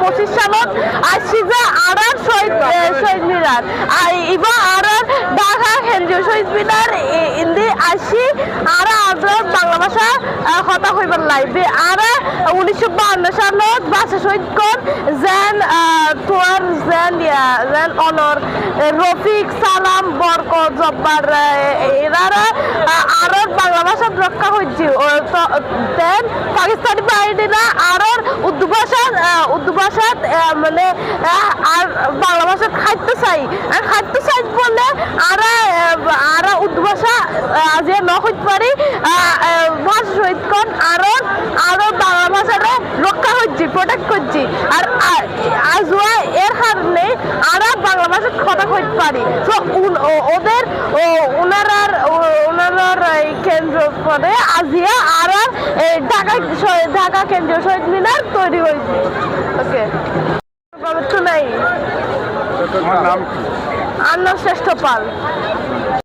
পঁচিশ সালত আসছি যে আরার শহীদ শহীদ মিনার। আর ইবা শহীদ মিনার ইন্দি আসি আরা বাংলা ভাষা কথা হইবার লাইবে আরা উনিশশো সালত যেন ইয়া, যেন অনর রফিক সালাম বরকত জব্বার আহ, আরর বাংলা ভাষা রক্ষা হচ্ছে দেন পাকিস্তানি বাহিনীরা আরর উর্দু ভাষা আহ, উর্দু ভাষা আহ, মানে আর বাংলা ভাষা খাইতে চাই আর খাইতে চাই বলে আরা আরা উর্দু ভাষা আহ, যে ন পারি ভাষা সহিত কোন আরও আরও বাংলা ভাষাটা রক্ষা হচ্ছে প্রোটেক্ট করছি। আর আ- আজওয়া এর কারণে আরা বাংলা ভাষা কথা কইতে পারি। তো ওদের ওনারার ওনারার এই কেন্দ্র পদে আজিয়া এই ঢাকা কেন্দ্রীয় শহীদ মিনার তৈরি হয়েছে। ওকে নাম আন্না শ্রেষ্ঠ পাল।